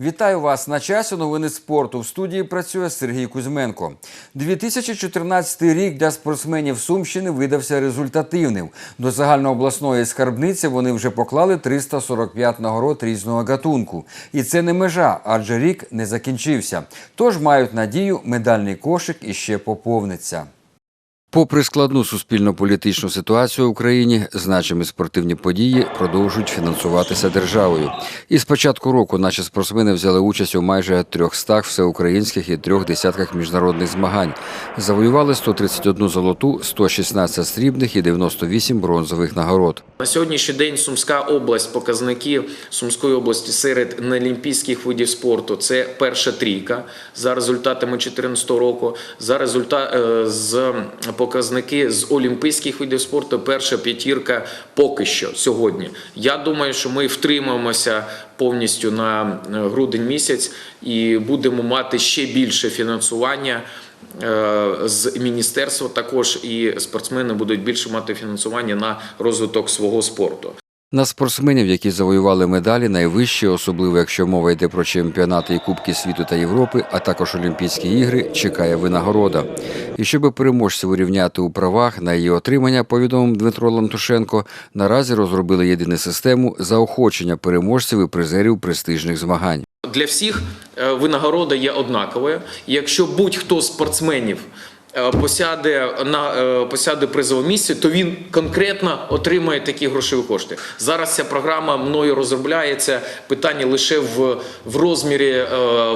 Вітаю вас на часі. Новини спорту. В студії працює Сергій Кузьменко. 2014 рік для спортсменів Сумщини видався результативним. До загальнообласної скарбниці вони вже поклали 345 нагород різного гатунку. І це не межа, адже рік не закінчився. Тож мають надію, медальний кошик іще поповниться. Попри складну суспільно-політичну ситуацію в Україні, значимі спортивні події продовжують фінансуватися державою. І з початку року наші спортсмени взяли участь у майже 300 всеукраїнських і трьох десятках міжнародних змагань. Завоювали 131 золоту, 116 срібних і 98 бронзових нагород. На сьогоднішній день Сумська область, показники Сумської області серед неолімпійських видів спорту це перша трійка за результатами 2014 року. За результат е, з показники з олімпійських видів спорту перша п'ятірка поки що сьогодні. Я думаю, що ми втримаємося повністю на е, грудень місяць і будемо мати ще більше фінансування. е, З міністерства також і спортсмени будуть більше мати фінансування на розвиток свого спорту. На спортсменів, які завоювали медалі, найвищі, особливо якщо мова йде про чемпіонати і Кубки світу та Європи, а також Олімпійські ігри, чекає винагорода. І щоб переможців урівняти у правах на її отримання, повідомив Дмитро Лантушенко, наразі розробили єдину систему заохочення переможців і призерів престижних змагань. Для всіх е, винагорода є однаковою. Якщо будь-хто з спортсменів посяде на е, посяде призове місце, то він конкретно отримає такі грошові кошти. Зараз ця програма мною розробляється питання лише в, в розмірі е,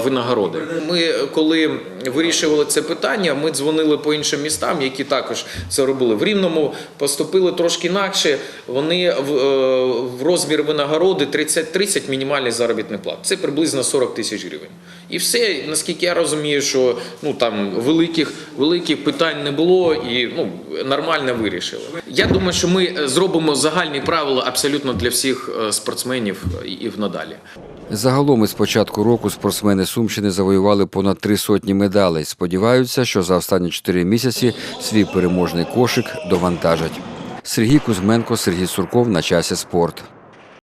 винагороди. Ми е, коли вирішували це питання, ми дзвонили по іншим містам, які також це робили. В Рівному поступили трошки інакше. Вони в, е, в розмір винагороди 30-30 мінімальний заробітний плат. Це приблизно 40 тисяч гривень. І все, наскільки я розумію, що ну там великих великих питань не було і ну нормально вирішили. Я думаю, що ми зробимо загальні правила абсолютно для всіх е, спортсменів і в надалі. Загалом із початку року спортсмени Сумщини завоювали понад три сотні медалей. Сподіваються, що за останні чотири місяці свій переможний кошик довантажать. Сергій Кузьменко, Сергій Сурков на часі спорт.